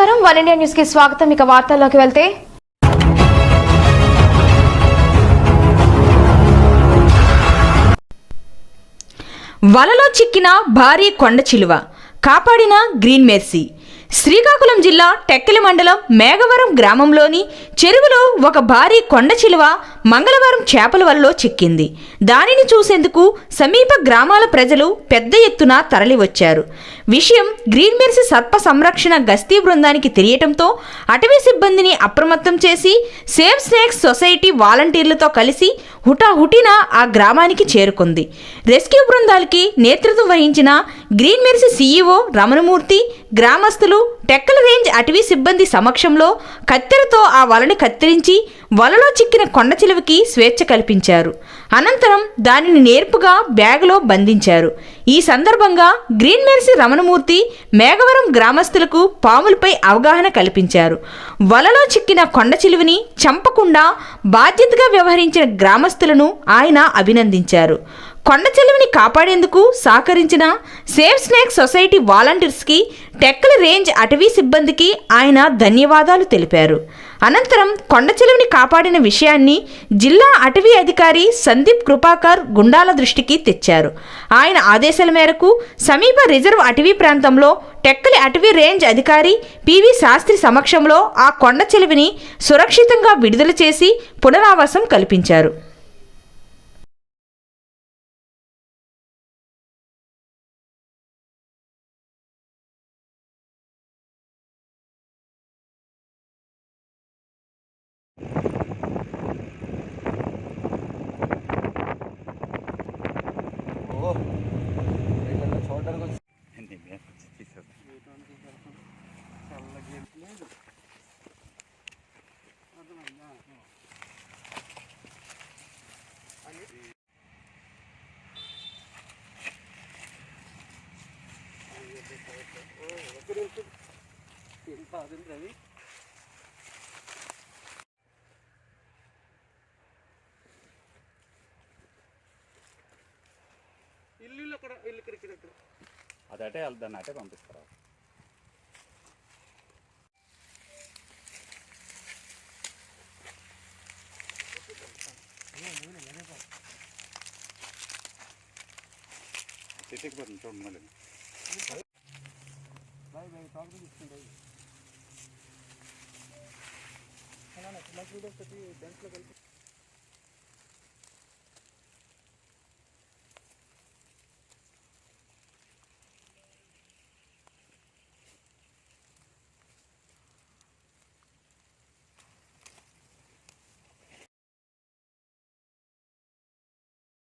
నమస్కారం. One India న్యూస్కి స్వాగతం. ఇక వార్తల్లోకి వెళ్తే వలలో చిక్కిన భారీ కొండ చిలువ కాపాడిన గ్రీన్ మెర్సీ. శ్రీకాకుళం జిల్లా టెక్కలి మండలం మేఘవరం గ్రామంలోని చెరువులో ఒక భారీ కొండ చిలువ మంగళవారం చేపల వలలో చిక్కింది. దానిని చూసేందుకు సమీప గ్రామాల ప్రజలు పెద్ద ఎత్తున తరలివచ్చారు. విషయం గ్రీన్ మెర్సీ సర్ప సంరక్షణ గస్తీ బృందానికి తెలియటంతో అటవీ సిబ్బందిని అప్రమత్తం చేసి సేవ్ స్నేక్స్ సొసైటీ వాలంటీర్లతో కలిసి హుటాహుటిన ఆ గ్రామానికి చేరుకుంది. రెస్క్యూ బృందాలకి నేతృత్వం వహించిన గ్రీన్ మెర్సీ సీఈఓ రమణమూర్తి గ్రామస్తులు టెక్కల రేంజ్ అటవీ సిబ్బంది సమక్షంలో కత్తెరతో ఆ వలని కత్తిరించి వలలో చిక్కిన కొండ చిలువకి స్వేచ్ఛ కల్పించారు. అనంతరం దానిని నేర్పుగా బ్యాగులో బంధించారు. ఈ సందర్భంగా గ్రీన్ మెర్సీ రమణమూర్తి మేఘవరం గ్రామస్తులకు పాములపై అవగాహన కల్పించారు. వలలో చిక్కిన కొండ చిలువని చంపకుండా బాధ్యతగా వ్యవహరించిన గ్రామస్తులను ఆయన అభినందించారు. కొండ చెలువని కాపాడేందుకు సహకరించిన సేవ్ స్నేక్ సొసైటీ వాలంటీర్స్కి టెక్కల రేంజ్ అటవీ సిబ్బందికి ఆయన ధన్యవాదాలు తెలిపారు. అనంతరం కొండ చెలువని కాపాడిన విషయాన్ని జిల్లా అటవీ అధికారి సందీప్ కృపాకర్ గుండాల దృష్టికి తెచ్చారు. ఆయన ఆదేశాల మేరకు సమీప రిజర్వ్ అటవీ ప్రాంతంలో టెక్కలి అటవీ రేంజ్ అధికారి పివి శాస్త్రి సమక్షంలో ఆ కొండ చెలువని సురక్షితంగా విడుదల చేసి పునరావాసం కల్పించారు. చూడడానికి వచ్చి Oh, what do you think? It's అది అటే దాన్ని అటే పంపిస్తారా? చెట్టుకి పోతుంది చూడండి మళ్ళీ. కలిపి